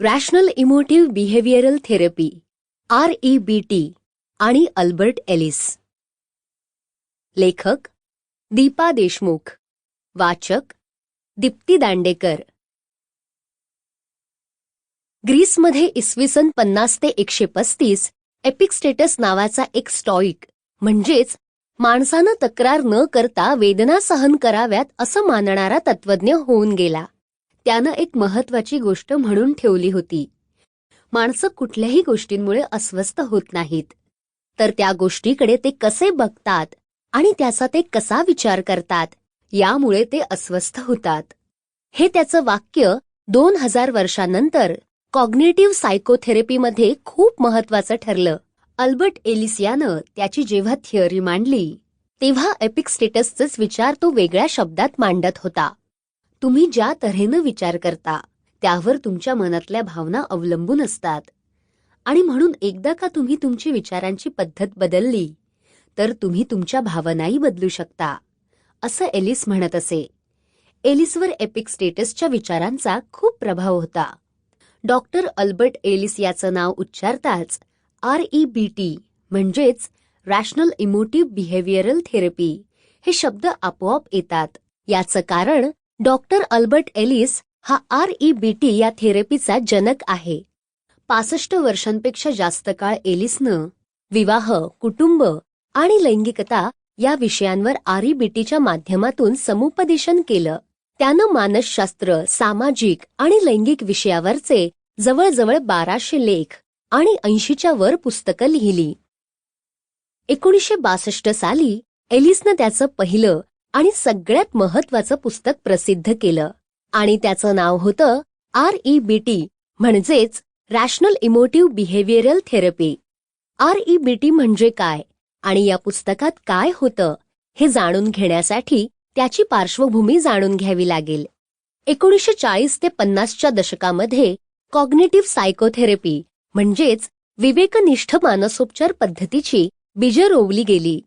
Rational emotive behavioural therapy R E B T आणि Albert Ellis लेखक दीपा देशमुख. वाचक दीप्ती दांडेकर. ग्रीसमध्ये इसवी सन पन्नास ते एकशे पस्तीस एपिकस्टेटस नावाचा एक स्टॉईक म्हणजेच माणसानं तक्रार न करता वेदना सहन कराव्यात असं मानणारा तत्वज्ञ होऊन गेला. त्यानं एक महत्वाची गोष्ट म्हणून ठेवली होती. माणसं कुठल्याही गोष्टींमुळे अस्वस्थ होत नाहीत. तर त्या गोष्टीकडे ते कसे बघतात आणि त्याचा ते कसा विचार करतात यामुळे ते अस्वस्थ होतात. हे त्याचं वाक्य दोन हजार वर्षांनंतर कॉग्नेटिव्ह सायकोथेरपीमध्ये खूप महत्वाचं ठरलं. अल्बर्ट एलिस यानं त्याची जेव्हा थिअरी मांडली तेव्हा एपिक स्टेटसचाच विचार तो वेगळ्या शब्दात मांडत होता. तुम्ही ज्या तऱ्हेनं विचार करता त्यावर तुमच्या मनातल्या भावना अवलंबून असतात. आणि म्हणून एकदा का तुम्ही तुमची विचारांची पद्धत बदलली तर तुम्ही तुमच्या भावनाही बदलू शकता असं एलिस म्हणत असे. एलिसवर एपिक स्टेटसच्या विचारांचा खूप प्रभाव होता. डॉक्टर अल्बर्ट एलिस याचं नाव उच्चारताच आर ई बी टी म्हणजेच रॅशनल इमोटिव्ह बिहेवियरल थेरपी हे शब्द आपोआप येतात. याचं कारण डॉक्टर अल्बर्ट एलिस हा आर ई बी टी या थेरपीचा जनक आहे. पासष्ट वर्षांपेक्षा जास्त काळ एलिसनं विवाह कुटुंब आणि लैंगिकता या विषयांवर आरईबीटीच्या माध्यमातून समुपदेशन केलं. त्यानं मानसशास्त्र सामाजिक आणि लैंगिक विषयावरचे जवळजवळ बाराशे लेख आणि ऐंशीच्या वर पुस्तकं लिहिली. एकोणीसशे बासष्ट साली एलिसनं त्याचं पहिलं आणि सगळ्यात महत्वाचं पुस्तक प्रसिद्ध केलं आणि त्याचं नाव होतं आर ई बी टी म्हणजेच rational emotive behavioural therapy R E B T म्हणजे काय आणि या पुस्तकात काय होतं हे जाणून घेण्यासाठी त्याची पार्श्वभूमी जाणून घ्यावी लागेल. एकोणीसशे चाळीस ते पन्नासच्या दशकामध्ये कॉग्नेटिव्ह सायकोथेरपी म्हणजेच विवेकनिष्ठ मानसोपचार पद्धतीची बीजं रोवली गेली.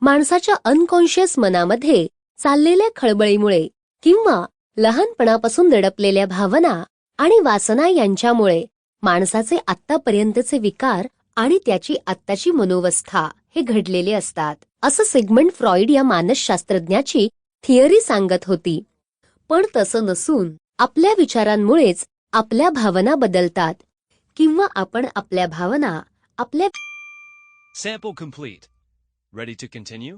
माणसाच्या अनकॉन्शियस मनामध्ये चाललेल्या खळबळीमुळे किंवा लहानपणापासून दडपलेल्या भावना आणि वासना यांच्यामुळे माणसाचे आत्तापर्यंतचे विकार आणि त्याची आत्ताची मनोवस्था हे घडलेले असतात. असं सिगमंड फ्रॉइड या मानसशास्त्रज्ञाची थिअरी सांगत होती पण तसं नसून आपल्या विचारांमुळेच आपल्या भावना बदलतात किंवा आपण आपल्या भावना आपल्या Sample complete. Ready to continue?